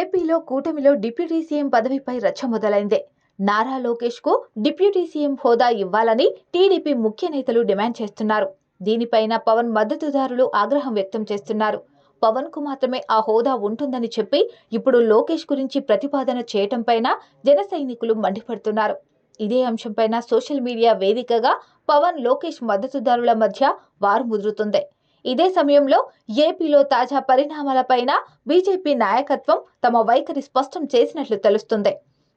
ఏపీలో కూటమిలో deputy CM పదవిపై రచ్చ మొదలైంది. నారా లోకేష్కు డిప్యూటీ సీఎం హోదా ఇవ్వాలని టీడీపీ ముఖ్య నేతలు డిమాండ్ చేస్తున్నారు. దీనిపైన పవన్ మద్దతుదారులు ఆగ్రహం వ్యక్తం చేస్తున్నారు. పవన్కు మాత్రమే ఆ హోదా ఉంటుందని చెప్పి ఇప్పుడు లోకేష్ గురించి ప్రతిపాదన చేయటంపైన జన సైనికులు మండిపడుతున్నారు. ఇదే అంశంపైన సోషల్ మీడియా వేదికగా పవన్ లోకేష్ మద్దతుదారుల మధ్య వారు ముదురుతుంది. ఇదే సమయంలో ఏపీలో తాజా పరిణామాలపైన బీజేపీ నాయకత్వం తమ వైఖరి స్పష్టం చేసినట్లు తెలుస్తుంది.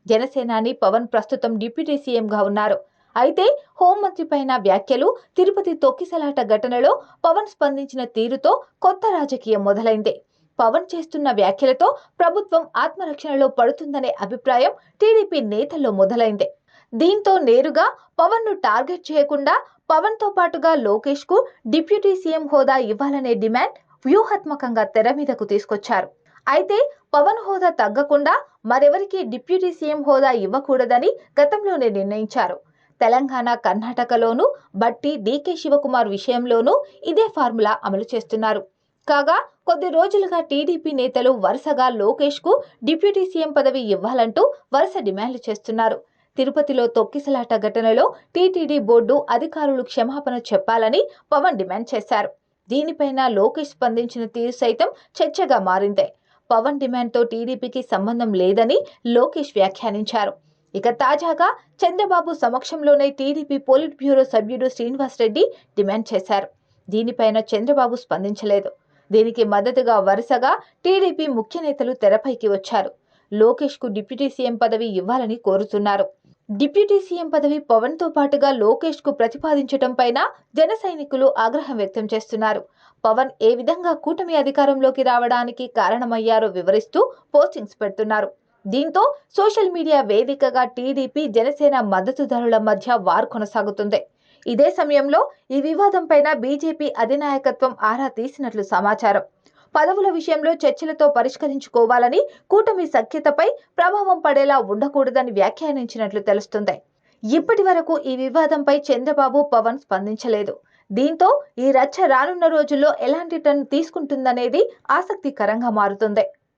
జనసేనాని పవన్ ప్రస్తుతం డిప్యూటీ సీఎంగా ఉన్నారు. అయితే హోంమంత్రి పైన వ్యాఖ్యలు తిరుపతి తొక్కిసలాట ఘటనలో పవన్ స్పందించిన తీరుతో కొత్త రాజకీయం మొదలైంది. పవన్ చేస్తున్న వ్యాఖ్యలతో ప్రభుత్వం ఆత్మరక్షణలో పడుతుందనే అభిప్రాయం టీడీపీ నేతల్లో మొదలైంది. దీంతో నేరుగా పవన్ను టార్గెట్ చేయకుండా పవన్తో పాటుగా లోకేష్కు డిప్యూటీ సీఎం హోదా ఇవ్వాలనే డిమాండ్ వ్యూహాత్మకంగా తెర మీదకు తీసుకొచ్చారు. అయితే పవన్ హోదా తగ్గకుండా మరెవరికి డిప్యూటీ సీఎం హోదా ఇవ్వకూడదని గతంలోనే నిర్ణయించారు. తెలంగాణ కర్ణాటకలోనూ బట్టి డీకే శివకుమార్ విషయంలోనూ ఇదే ఫార్ములా అమలు చేస్తున్నారు. కాగా కొద్ది రోజులుగా టీడీపీ నేతలు వరుసగా లోకేష్కు డిప్యూటీ సీఎం పదవి ఇవ్వాలంటూ వరుస డిమాండ్లు చేస్తున్నారు. తిరుపతిలో తొక్కిసలాట ఘటనలో టీటీడీ బోర్డు అధికారులు క్షమాపణ చెప్పాలని పవన్ డిమాండ్ చేశారు. దీనిపైన లోకేష్ స్పందించిన తీరు సైతం చర్చగా మారింది. పవన్ డిమాండ్తో టీడీపీకి సంబంధం లేదని లోకేష్ వ్యాఖ్యానించారు. ఇక తాజాగా చంద్రబాబు సమక్షంలోనే టీడీపీ పోలిట్ బ్యూరో సభ్యుడు శ్రీనివాస్ రెడ్డి డిమాండ్ చేశారు. దీనిపైన చంద్రబాబు స్పందించలేదు. దీనికి మద్దతుగా వరుసగా టీడీపీ ముఖ్య నేతలు తెరపైకి వచ్చారు. లోకేష్కు డిప్యూటీ సీఎం పదవి ఇవ్వాలని కోరుతున్నారు. డిప్యూటీ సీఎం పదవి పవన్తో పాటుగా లోకేష్కు ప్రతిపాదించడం పైన జన సైనికులు ఆగ్రహం వ్యక్తం చేస్తున్నారు. పవన్ ఏ విధంగా కూటమి అధికారంలోకి రావడానికి కారణమయ్యారో వివరిస్తూ పోస్టింగ్స్ పెడుతున్నారు. దీంతో సోషల్ మీడియా వేదికగా టీడీపీ జనసేన మద్దతుదారుల మధ్య వార్ కొనసాగుతుంది. ఇదే సమయంలో ఈ వివాదంపైన బీజేపీ అధినాయకత్వం ఆరా తీసినట్లు సమాచారం. పదవుల విషయంలో చర్చలతో పరిష్కరించుకోవాలని కూటమి సఖ్యతపై ప్రభావం పడేలా ఉండకూడదని వ్యాఖ్యానించినట్లు తెలుస్తుంది. ఇప్పటి వరకు ఈ వివాదంపై చంద్రబాబు పవన్ స్పందించలేదు. దీంతో ఈ రచ్చ రానున్న రోజుల్లో ఎలాంటి టర్న్ తీసుకుంటుందనేది ఆసక్తికరంగా మారుతుంది.